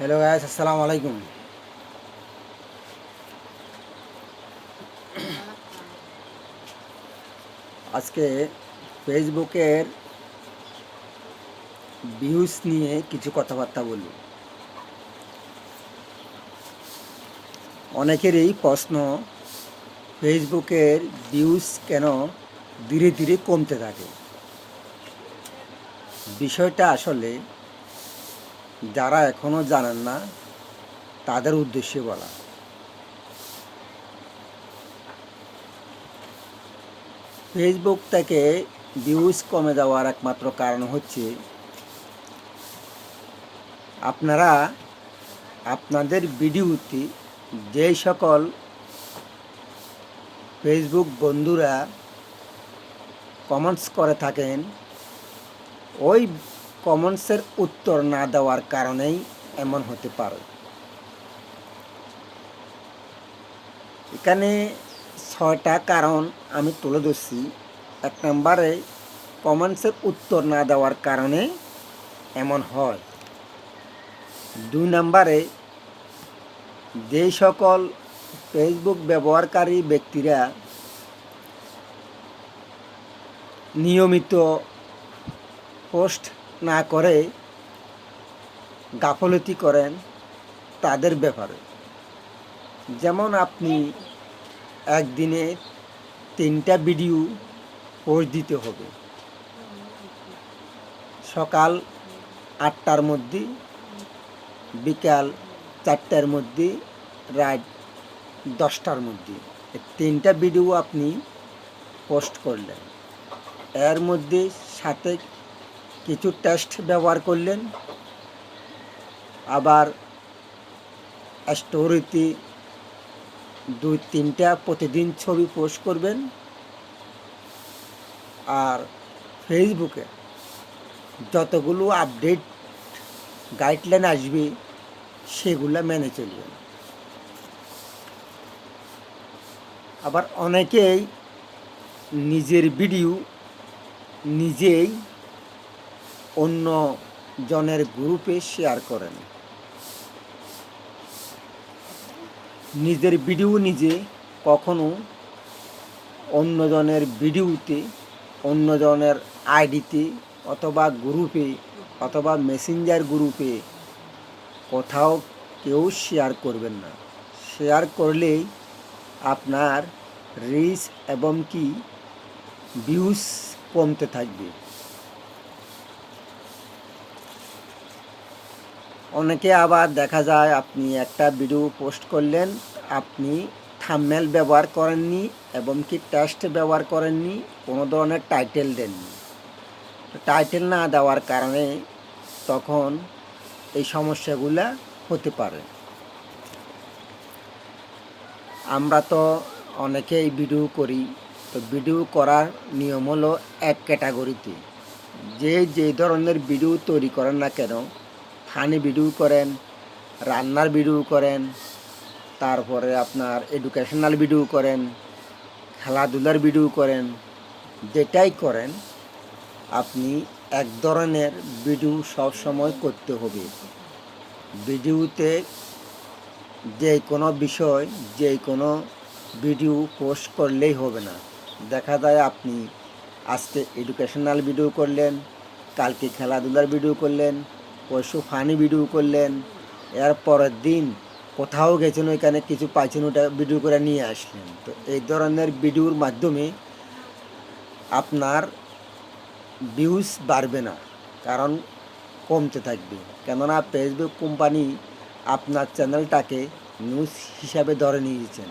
Hello guys আসসালামু আলাইকুম আজকে ফেসবুকের ভিউজ নিয়ে কিছু কথাবার্তা বলব। অনেকেরই প্রশ্ন, ফেসবুকের ভিউজ কেন ধীরে ধীরে কমতে থাকে? বিষয়টা আসলে যারা এখনও জানেন না, তাদের উদ্দেশ্যে বলা। ফেসবুক থেকে ভিউজ কমে যাওয়ার একমাত্র কারণ হচ্ছে, আপনারা আপনাদের ভিডিওতে যে সকল ফেসবুক বন্ধুরা কমেন্টস করে থাকেন, ওই কমেন্টসের উত্তর না দেওয়ার কারণেই এমন হতে পারে। এখানে ছয়টা কারণ আমি তুলে ধরছি। এক নম্বরে কমেন্টসের উত্তর না দেওয়ার কারণে এমন হয়। দুই নম্বরে যে সকল ফেসবুক ব্যবহারকারী ব্যক্তিরা নিয়মিত পোস্ট না করে, গাফলতি করেন তাদের ব্যাপারে। যেমন আপনি একদিনে তিনটা ভিডিও পোস্ট দিতে হবে। সকাল আটটার মধ্যে, বিকাল চারটার মধ্যে, রাত দশটার মধ্যে। তিনটা ভিডিও আপনি পোস্ট করলেন। এর মধ্যে সাথে কিছু টেস্ট ব্যবহার করলেন। আবার স্টোরিতে দুই, তিনটা প্রতিদিন ছবি পোস্ট করবেন। আর ফেসবুকে যতগুলো আপডেট গাইডলাইন আসবে, সেগুলো মেনে চলবেন। আবার অনেকেই নিজের ভিডিও নিজেই অন্য জনের গ্রুপে শেয়ার করেন। নিজের ভিডিও নিজে কখনো অন্যজনের ভিডিওতে, অন্যজনের আইডিতে অথবা গ্রুপে অথবা মেসেঞ্জার গ্রুপে কোথাও কেউ শেয়ার করবেন না। শেয়ার করলেই আপনার রিচ এবং কি, ভিউজ কমতে থাকবে। অনেকে আবার দেখা যায় আপনি একটা ভিডিও পোস্ট করলেন, আপনি থাম্বনেল ব্যবহার করেননি এবং কি টেস্ট ব্যবহার করেননি, কোনো ধরনের টাইটেল দেননি। টাইটেল না দেওয়ার কারণে তখন এই সমস্যাগুলো হতে পারে। আমরা তো অনেকেই ভিডিও করি, তো ভিডিও করার নিয়ম হলো এক ক্যাটাগরিতে যে যে ধরনের ভিডিও তৈরি করেন না কেন ফানি ভিডিও করেন, রান্নার ভিডিও করেন, তারপরে আপনার এডুকেশনাল ভিডিও করেন, খেলাধুলার ভিডিও করেন, যেটাই করেন, আপনি এক ধরনের ভিডিও সব সময় করতে হবে। ভিডিওতে যে কোনো বিষয়, যে কোনো ভিডিও পোস্ট করলেই হবে না। দেখা যায় আপনি আজকে এডুকেশনাল ভিডিও করলেন, কালকে খেলাধুলার ভিডিও করলেন পরশু ফানি ভিডিও করলেন। এর পরের দিন কোথাও গেছেন ওইখানে কিছু পাইছেন ওটা ভিডিও করে নিয়ে আসলেন। তো এই ধরনের ভিডিওর মাধ্যমে আপনার ভিউজ বাড়বে না, কারণ কমতে থাকবে। কেননা ফেসবুক কোম্পানি আপনার চ্যানেলটাকে নিউজ হিসাবে ধরে নিয়েছেন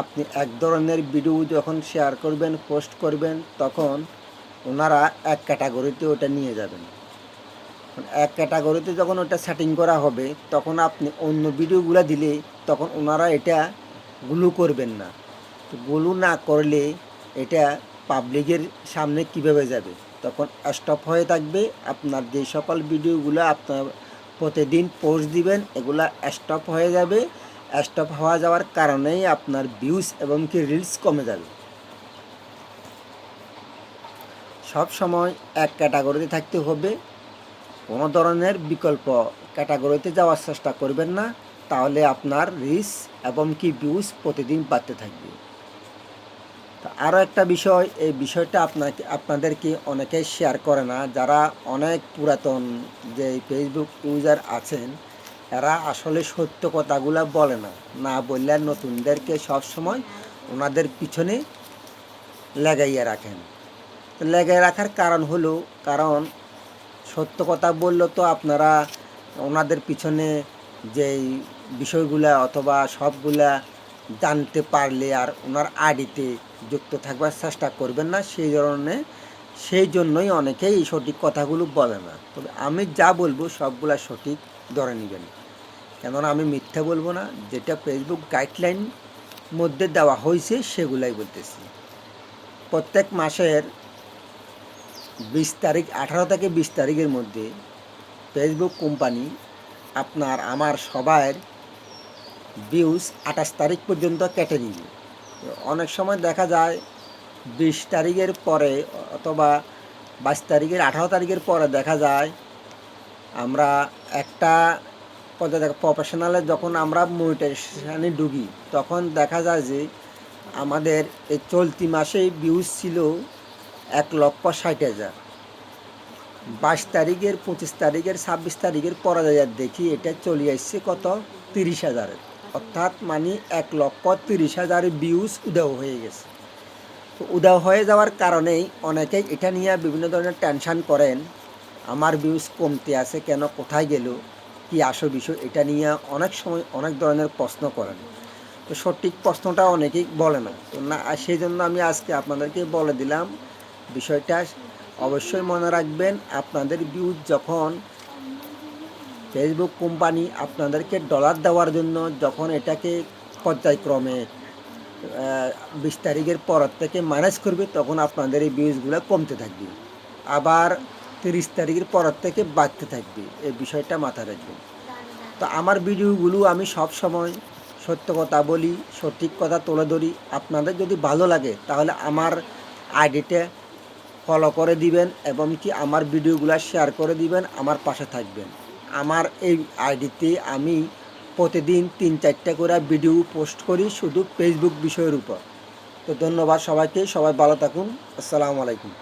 আপনি এক ধরনের ভিডিও যখন শেয়ার করবেন পোস্ট করবেন, তখন ওনারা এক ক্যাটাগরিতে ওটা নিয়ে যাবেন। এক ক্যাটাগরিতে যখন ওটা সেটিং করা হবে, তখন আপনি অন্য ভিডিওগুলো দিলে তখন ওনারা এটা গুলো করবেন না। তো গুলো না করলে এটা পাবলিকের সামনে কীভাবে যাবে? তখন স্টপ হয়ে থাকবে। আপনার যে সকল ভিডিওগুলো আপনার প্রতিদিন পোস্ট দিবেন, এগুলা স্টপ হয়ে যাবে। স্টপ হওয়া যাওয়ার কারণেই আপনার ভিউজ এবং কি রিলস কমে যাবে। সব সময় এক ক্যাটাগরিতে থাকতে হবে। কোনো ধরনের বিকল্প ক্যাটাগরিতে যাওয়ার চেষ্টা করবেন না, তাহলে আপনার রিস্ক এবং কি ভিউজ প্রতিদিন বাড়তে থাকবে। তো আরও একটা বিষয়, এই বিষয়টা আপনাকে, আপনাদেরকে অনেকেই শেয়ার করে না, যারা অনেক পুরাতন যে ফেসবুক ইউজার আছেন, এরা আসলে সত্য কথাগুলো বলে না। না বললে নতুনদেরকে সবসময় ওনাদের পিছনে লাগাইয়ে রাখেন। লাগাই রাখার কারণ হলো, কারণ সত্য কথা বলল তো আপনারা ওনাদের পিছনে যেই বিষয়গুলা অথবা সবগুলা জানতে পারলে আর ওনার আইডিতে যুক্ত থাকবার চেষ্টা করবেন না, সেই ধরনের সেই জন্যই অনেকেই এই সঠিক কথাগুলো বলে না। তবে আমি যা বলব সবগুলা সঠিক ধরে নেবেন। কেননা আমি মিথ্যা বলব না, যেটা ফেসবুক গাইডলাইন মধ্যে দেওয়া হয়েছে সেগুলাই বলতেছি। প্রত্যেক মাসের বিশ তারিখ, আঠারো থেকে বিশ তারিখের মধ্যে ফেসবুক কোম্পানি আপনার, আমার সবার ভিউজ আঠাশ তারিখ পর্যন্ত কেটে নিবে অনেক সময় দেখা যায় বিশ তারিখের পরে অথবা বাইশ তারিখের, আঠারো তারিখের পরে দেখা যায় আমরা একটা প্রফেশনালে যখন আমরা মনিটাইজেশানে ঢুকি, তখন দেখা যায় যে আমাদের এই চলতি মাসে ভিউজ ছিল এক লক্ষ ষাট হাজার। বাইশ তারিখের, পঁচিশ তারিখের, ছাব্বিশ তারিখের পরে যায় দেখি, এটা চলে আসছে কত? তিরিশ হাজারের অর্থাৎ মানে এক লক্ষ তিরিশ হাজার ভিউজ উদাও হয়ে গেছে। তো উদাও হয়ে যাওয়ার কারণেই অনেকেই এটা নিয়ে বিভিন্ন ধরনের টেনশান করেন, আমার ভিউজ কমতে আছে কেন? কোথায় গেল? কি আসো বিষয়? এটা নিয়ে অনেক সময় অনেক ধরনের প্রশ্ন করেন। তো সঠিক প্রশ্নটা অনেকেই বলে না। তো না, সেই জন্য আমি আজকে আপনাদেরকে বলে দিলাম বিষয়টা অবশ্যই মনে রাখবেন, আপনাদের ভিউজ যখন ফেসবুক কোম্পানি আপনাদেরকে ডলার দেওয়ার জন্য যখন এটাকে পর্যায়ক্রমে বিশ তারিখের পর থেকে মাইনাস করবে, তখন আপনাদের এই ভিউজগুলো কমতে থাকবে। আবার তিরিশ তারিখের পর থেকে বাড়তে থাকবে, এই বিষয়টা মাথায় রাখবেন। তো আমার ভিডিওগুলো আমি সব সময় সত্য কথা বলি, সঠিক কথা তুলে ধরি। আপনাদের যদি ভালো লাগে, তাহলে আমার আইডিতে ফলো করে দিবেন এবং কি আমার ভিডিওগুলো শেয়ার করে দিবেন, আমার পাশে থাকবেন। আমার এই আইডিতে আমি প্রতিদিন তিন চারটা করে ভিডিও পোস্ট করি শুধু ফেসবুক বিষয়ের উপর। তো ধন্যবাদ সবাইকে, সবাই ভালো থাকুন। আসসালামু আলাইকুম।